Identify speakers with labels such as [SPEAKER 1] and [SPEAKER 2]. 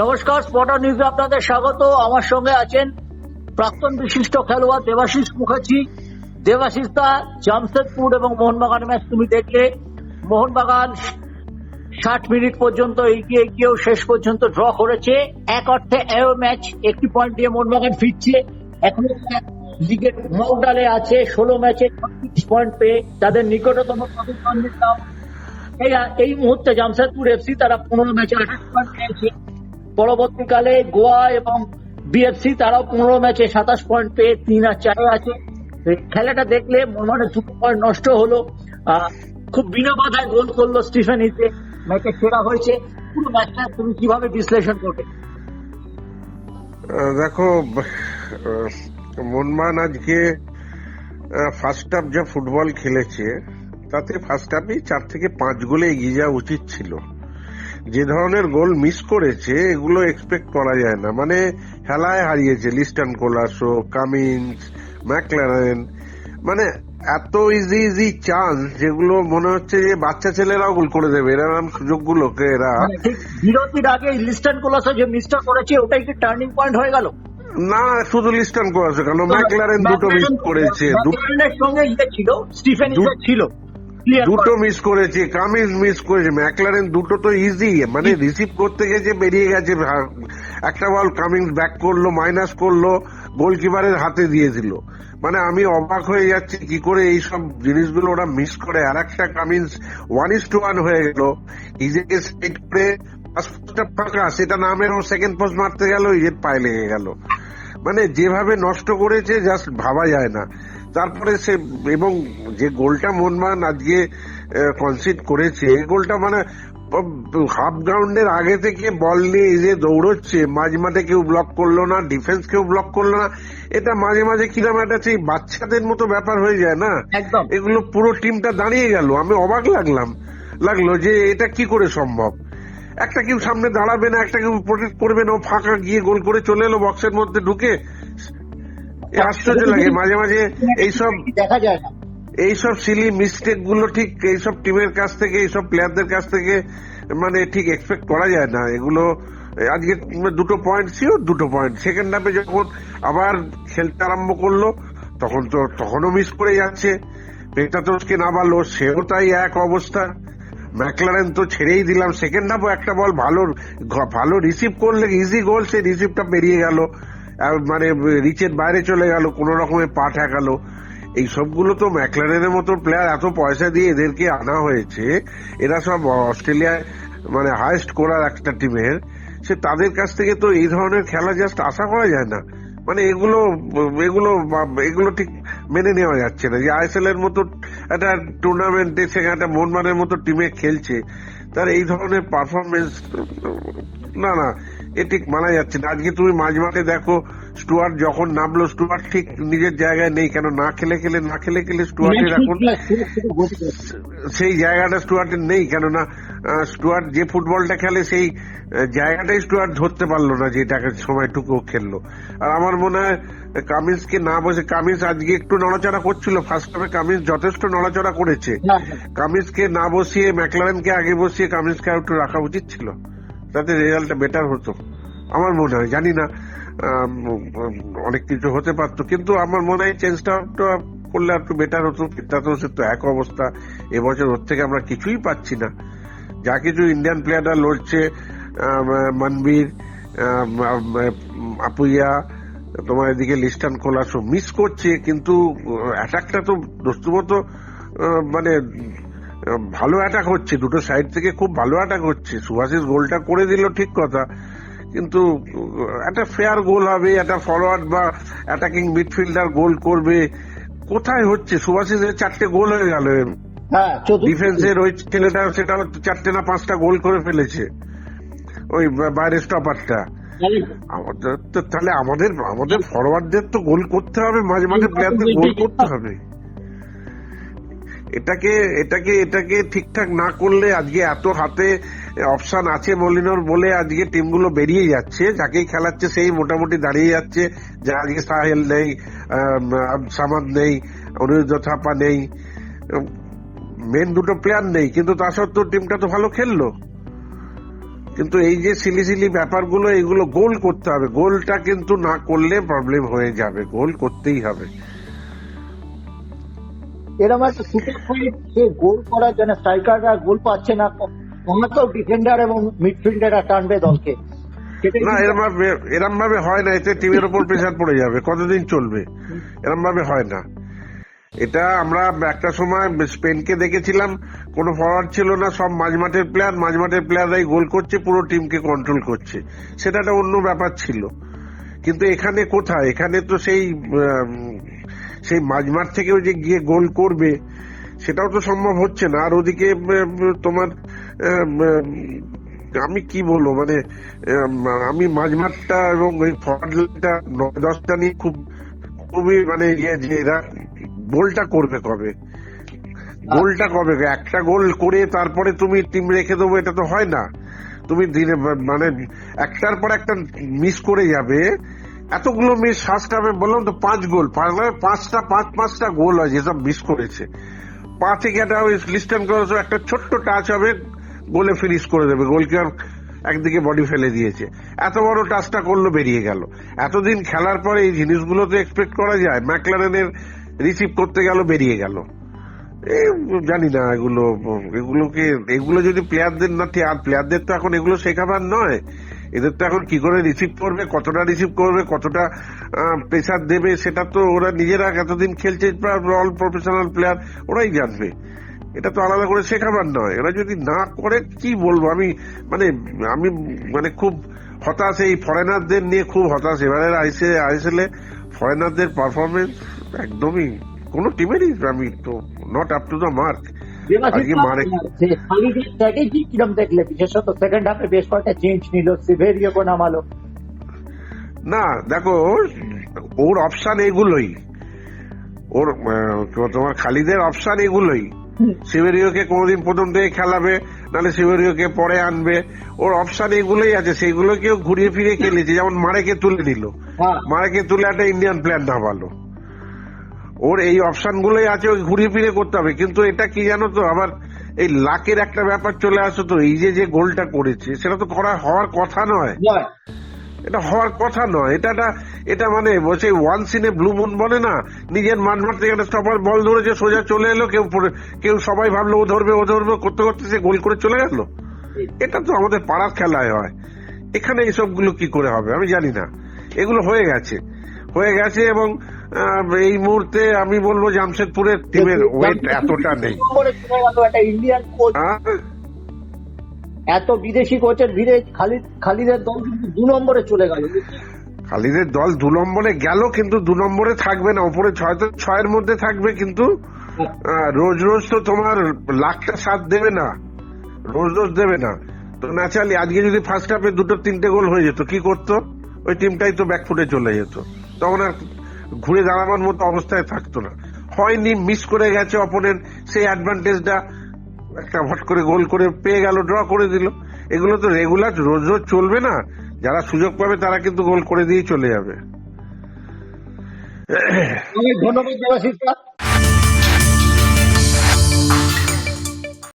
[SPEAKER 1] নমস্কার স্পটার নিউজে আপনাদের স্বাগত। আমার সঙ্গে আছেন প্রাক্তন বিশিষ্ট খেলোয়াড় দেবাশিস মুখার্জি। দেবাশিস দা, জামশেদপুর এবং মোহনবাগান ম্যাচ তুমি দেখলে। মোহনবাগান ষাট মিনিট পর্যন্ত এগিয়ে গিয়েও শেষ পর্যন্ত ড্র করেছে। এক অর্থে এও ম্যাচ একটি পয়েন্ট দিয়ে মোহনবাগান ফিরছে। এখনও লিগের মগডালে আছে, ষোলো ম্যাচে ছত্রিশ পয়েন্ট পেয়ে তাদের নিকটতম প্রতিদ্বন্দ্বীর নাম এই এই মুহূর্তে জামশেদপুর এফসি তারা পনেরো ম্যাচে আঠাশ পয়েন্ট পেয়েছে। পরবর্তীকালে গোয়া এবং বিএফসি তারাও পনেরো ম্যাচে সাতাশ পয়েন্ট পেয়ে তিন আর চারে আছে। খেলাটা দেখলে মানে দুটো পয়েন্ট নষ্ট হলো। খুব বিনা বাধায় গোল করল স্টিফেন ইতে ম্যাচে সেরা হয়েছে। পুরো ম্যাচটা তুমি কীভাবে বিশ্লেষণ করবে?
[SPEAKER 2] দেখো মনমান আজকে ফার্স্ট হাফ যা ফুটবল খেলেছে, তাতে ফার্স্ট হাফেই চার থেকে পাঁচ গোলে এগিয়ে যাওয়া উচিত ছিল। যে ধরনের গোল মিস করেছে এগুলো এক্সপেক্ট করা যায় না। মানে হেলায় হারিয়েছে লিস্টন কোলাসো কামিন্স ম্যাকলারেন। মানে এত ইজি ইজি চান্স যেগুলো মনে হচ্ছে যে বাচ্চা ছেলেরাও গোল করে দেবে। এরকম সুযোগগুলোকে এরা
[SPEAKER 1] মানে বিরতির আগে লিস্টন কোলাসো যে মিসটা করেছে ওটাই কি টার্নিং পয়েন্ট হয়ে গেল?
[SPEAKER 2] না শুধু লিস্টন কোলাসো কেন ম্যাকলারেন দুটো মিস করেছে। দু-
[SPEAKER 1] ম্যাকলারেনের সঙ্গে ইয়ে ছিল স্টিফেন ছিল।
[SPEAKER 2] দুটো। মিস করেছে কামিন্স মিস করেছে ম্যাকলারেন দুটো তো ইজি মানে রিসিভ করতে গেছে বেরিয়ে গেছে একটা বল কামিন্স ব্যাক করল মাইনাস করল গোলকিপারের হাতে দিয়ে দিল মানে আমি অবাক হয়ে যাচ্ছি কি করে এই সব জিনিসগুলো ওরা মিস করে? আর একটা Cummins one is two one হয়ে গেল। ইজেকে সেট করে ফাঁকা সেটা নামের ও সেকেন্ড পোস্ট মারতে গেল ইজের পায়ে লেগে গেল। মানে যেভাবে নষ্ট করেছে জাস্ট ভাবা যায় না। তারপরে সে এবং যে গোলটা মনমান আজকে কনসিড করেছে এই গোলটা মানে হাফ গ্রাউন্ডের আগে থেকে বল নিয়ে যে দৌড়চ্ছে মাঝে মাঠে কেউ ব্লক করল না ডিফেন্স কেউ ব্লক করল না এটা মাঝে মাঝে কিরম একটা সেই বাচ্চাদের মতো ব্যাপার হয়ে যায় না?
[SPEAKER 1] একদম।
[SPEAKER 2] এগুলো পুরো টিমটা দাঁড়িয়ে গেল আমি অবাক লাগলাম লাগল যে এটা কি করে সম্ভব? একটা কেউ সামনে দাঁড়াবে না একটা কেউ প্রোটেক্ট করবে না ফাঁকা গিয়ে গোল করে চলে এলো বক্সের মধ্যে ঢুকে আশ্চর্য লাগে মাঝে মাঝে এইসব
[SPEAKER 1] দেখা যায় না।
[SPEAKER 2] এইসব সিলি মিস্টেকগুলো ঠিক এইসব টিমের কাছ থেকে এইসব প্লেয়ারদের কাছ থেকে মানে ঠিক এক্সপেক্ট করা যায় না। এগুলো আজকে দুটো পয়েন্ট ছিল দুটো পয়েন্ট সেকেন্ড হাফে যখন আবার খেলতে আরম্ভ করল তখন তো তখনও মিস করে যাচ্ছে। পেটাতোসকে নামালো সেও তাই এক অবস্থা। ম্যাকলারেন তো ছেড়েই দিলাম। সেকেন্ড হাফও একটা বল ভালো ভালো রিসিভ করলে ইজি গোল সেই রিসিভটা বেরিয়ে গেল। মানে রিচের বাইরে চলে গেল, কোন রকমে পা ঠেকালো। এই সবগুলো তো ম্যাকলারেনের মতো প্লেয়ার, এত পয়সা দিয়ে এদেরকে আনা হয়েছে। এরা সব অস্ট্রেলিয়ায় মানে হাইস্ট করার একটা টিমের। সে তাদের কাছ থেকে তো এই ধরনের খেলা জাস্ট আশা করা যায় না। মানে এগুলো এগুলো এগুলো ঠিক মেনে নেওয়া যাচ্ছে না। যে আইএসএল এর মতো একটা টুর্নামেন্টে সেখানে একটা মনমানের মতো টিমে খেলছে, তার এই ধরনের পারফরমেন্স না না। এ ঠিক মানা যাচ্ছে না। আজকে তুমি মাঝ মাঠে দেখো স্টুয়ার্ট যখন নামলো স্টুয়ার্ট ঠিক নিজের জায়গায় নেই কেন? না খেলে খেলে না খেলে খেলে স্টুয়ার্টের এখন সেই জায়গাটা স্টুয়ার্টের নেই কেননা স্টুয়ার্ট যে ফুটবলটা খেলে সেই জায়গাটাই স্টুয়ার্ট ধরতে পারল না যেটাকে সময়টুকু খেললো। আর আমার মনে হয় কামিন্সকে না বসে কামিন্স আজকে একটু নড়াচড়া করছিল। ফার্স্ট হাফে কামিন্স যথেষ্ট নড়াচড়া করেছে। কামিন্সকে না বসিয়ে ম্যাকলারেনকে আগে বসিয়ে কামিন্সকে একটু রাখা উচিত ছিল। তাতে রেজাল্টটা বেটার হতো। আমার মনে হয়, জানি না অনেক কিছু হতে পারতো, কিন্তু আমার মনে হয় চেঞ্জটা করলে একটু বেটার হতো। এটা তো সে তো এক অবস্থা। এবছর ওর থেকে আমরা কিছুই পাচ্ছি না। যা কিছু ইন্ডিয়ান প্লেয়াররা লড়ছে মনবীর আপুইয়া, তোমার এদিকে লিস্টান কোলাসো মিস করছে, কিন্তু অ্যাটাকটা তো দস্তুমতো মানে ভালো অ্যাটাক হচ্ছে। দুটো সাইড থেকে খুব ভালো অ্যাটাক হচ্ছে। সুভাষিস গোলটা করে দিল ঠিক কথা। কিন্তু একটা ফেয়ার গোল হবে একটা ফরওয়ার্ড বা অ্যাটাকিং মিডফিল্ডার গোল করবে। কোথায় হচ্ছে? সুভাষিসের চারটে গোল হয়ে গেল।
[SPEAKER 1] হ্যাঁ
[SPEAKER 2] ডিফেন্সের ওই ছেলেটা সেটা চারটে না পাঁচটা গোল করে ফেলেছে। ওই বাইরের স্টপারটা আমাদের তো তাহলে আমাদের আমাদের ফরওয়ার্ডদের তো গোল করতে হবে। মাঝে মাঝে প্লেয়ারদের গোল করতে হবে। এটাকে এটাকে এটাকে ঠিকঠাক না করলে আজকে এত হাতে অপশন আছে মলিনোর বলে আজকে টিমগুলো বেরিয়ে যাচ্ছে, যাকেই খেলাচ্ছে সেই মোটামুটি দাঁড়িয়ে যাচ্ছে, যে আজকে সাহেল নেই সামাদ নেই অনিরুদ্ধ থাপা নেই মেন দুটো প্লেয়ার নেই, কিন্তু তা সত্ত্বেও টিমটা তো ভালো খেললো। কিন্তু এই যে সিলি সিলি ব্যাপারগুলো, এগুলো গোল করতে হবে, গোলটা কিন্তু না করলে প্রবলেম হয়ে যাবে, গোল করতেই হবে।
[SPEAKER 1] এরকম একটা সুপার সে গোল করার জন্য স্ট্রাইকাররা গোল পাচ্ছে না তো ডিফেন্ডার এবং মিডফিল্ডাররা টানবে দলকে।
[SPEAKER 2] না এরম ভাবে এরম ভাবে হয় না এতে টিমের উপর প্রেশার পড়ে যাবে কতদিন চলবে? এরম ভাবে হয় না। এটা আমরা একটা সময় স্পেনকে দেখেছিলাম কোনো ফরওয়ার্ড ছিল না সব মাঝমাঠের প্লেয়ার মাঝমাঠের প্লেয়াররাই গোল করছে পুরো টিমকে কন্ট্রোল করছে। সেটা একটা অন্য ব্যাপার ছিল। কিন্তু এখানে কোথায়? এখানে তো সেই সেই মাঝমাঠ থেকেও যে গিয়ে গোল করবে, সেটাও তো সম্ভব হচ্ছে না। আর ওদিকে তোমার আমি কি বলব? মানে আমি মাঝমাঠটা এবং ওই ফরওয়ার্ডটা নয় দশটা নিয়ে খুব, খুবই মানে ইয়ে যে এরা, গোলটা করবে কবে? গোলটা কবে? একটা গোল করে তারপরে তুমি টিম রেখে দেবো, এটা তো হয় না। তুমি দিনে মানে একটার পর একটা মিস করে যাবে। এতগুলো মিস ফার্স্ট হাফে বললাম তো পাঁচ গোল। পাঁচ- পাঁচটা, পাঁচ, পাঁচটা গোল হয়, যেসব মিস করেছে। পা থেকে একটা লিস্টেন ক্রস একটা ছোট্ট টাচ হবে, গোলে ফিনিশ করে দেবে। গোলকিপার একদিকে বডি ফেলে দিয়েছে। এত বড় টাচটা করল, বেরিয়ে গেল। এতদিন খেলার পরে এই জিনিসগুলো তো এক্সপেক্ট করা যায়। ম্যাকলারেনের রিসিভ করতে গেল, বেরিয়ে গেল। জানি না, এগুলো, এগুলোকে, এগুলো যদি প্লেয়ারদের না, আর প্লেয়ারদের তো এখন এগুলো শেখাবার নয়। এদের তো এখন কি করে রিসিভ করবে, কতটা রিসিভ করবে, কতটা প্রেসার দেবে, সেটা তো ওরা নিজেরা এতদিন খেলছে অল প্রফেশনাল প্লেয়ার ওরাই জানবে। এটা তো আলাদা করে শেখাবার নয়। এরা যদি না করে, কি বলব? আমি মানে আমি মানে খুব হতাশ এই ফরেনারদের নিয়ে, খুব হতাশ। এবারের আইসে আইসেলে ফরেনারদের পারফরমেন্স একদমই, কোন টিমেরই আমি তো not up to the mark আজকে মারে
[SPEAKER 1] স্ট্র্যাটেজি কিরম দেখলে? বিশেষত সেকেন্ড হাফে বেশ কয়েকটা চেঞ্জ নিল সিভেরিও নামালো।
[SPEAKER 2] না দেখো ওর অপশন এগুলোই। ওর তোমার খালিদের অপশন এগুলোই। সিভেরিওকে কোনোদিন প্রথম থেকে খেলাবে নাহলে সিভেরিওকে পরে আনবে। ওর অপশন এগুলোই আছে সেগুলোকেও ঘুরিয়ে ফিরে খেলেছে। যেমন মারেকে তুলে দিল।
[SPEAKER 1] হ্যাঁ।
[SPEAKER 2] মারেকে তুলে একটা ইন্ডিয়ান প্লেয়ার না ভালো ওর এই অপশন গুলোই আছে ওই ঘুরিয়ে ফিরে করতে হবে। কিন্তু এটা কি জানো তো আবার এই লাকের একটা ব্যাপার চলে আসো তো এই যে যে গোলটা করেছে সেটা তো করা হওয়ার কথা নয়। এটা হওয়ার কথা নয়। এটা এটা মানে বসে ওয়ান সিনে ব্লু মুন বলে না নিজের মান মারতে গেলে স্টপার বল ধরেছে সোজা চলে এলো কেউ কেউ সবাই ভাবলো ও ধরবে ও ধরবে করতে করতে সে গোল করে চলে গেল। এটা তো আমাদের পাড়ার খেলায় হয়। এখানে এইসবগুলো কি করে হবে আমি জানি না। এগুলো হয়ে গেছে। হয়ে গেছে এবং এই মুহূর্তে আমি বলব জামশেদপুরের টিমের ওয়েট এতটা নেই।
[SPEAKER 1] ইন্ডিয়ান কোচ
[SPEAKER 2] হ্যাঁ?
[SPEAKER 1] এত বিদেশি কোচের ভিড়ে খালিদ খালিদের দল কিন্তু দু নম্বরে চলে গেল।
[SPEAKER 2] খালিদের দল দু নম্বরে গেল কিন্তু দু নম্বরে থাকবে না। ওপরে ছয় তো ছয়ের মধ্যে থাকবে কিন্তু রোজ রোজ তো তোমার লাখটা সাথ দেবে না। রোজ রোজ দেবে না। তো ন্যাচারালি আজকে যদি ফার্স্ট হাফে দুটো তিনটে গোল হয়ে যেত কি করতো? ওই টিমটাই তো ব্যাকফুটে চলে যেত। তখন আর ঘুরে দাঁড়াবার মতো অবস্থায় থাকতো না। হয়নি মিস করে গেছে অপোনেন্ট সেই অ্যাডভান্টেজটা একটা ভট করে গোল করে পেয়ে গেল ড্র করে দিল। এগুলো তো রেগুলার রোজ রোজ চলবে না। যারা সুযোগ পাবে, তারা কিন্তু গোল করে দিয়ে চলে যাবে।
[SPEAKER 1] ধন্যবাদ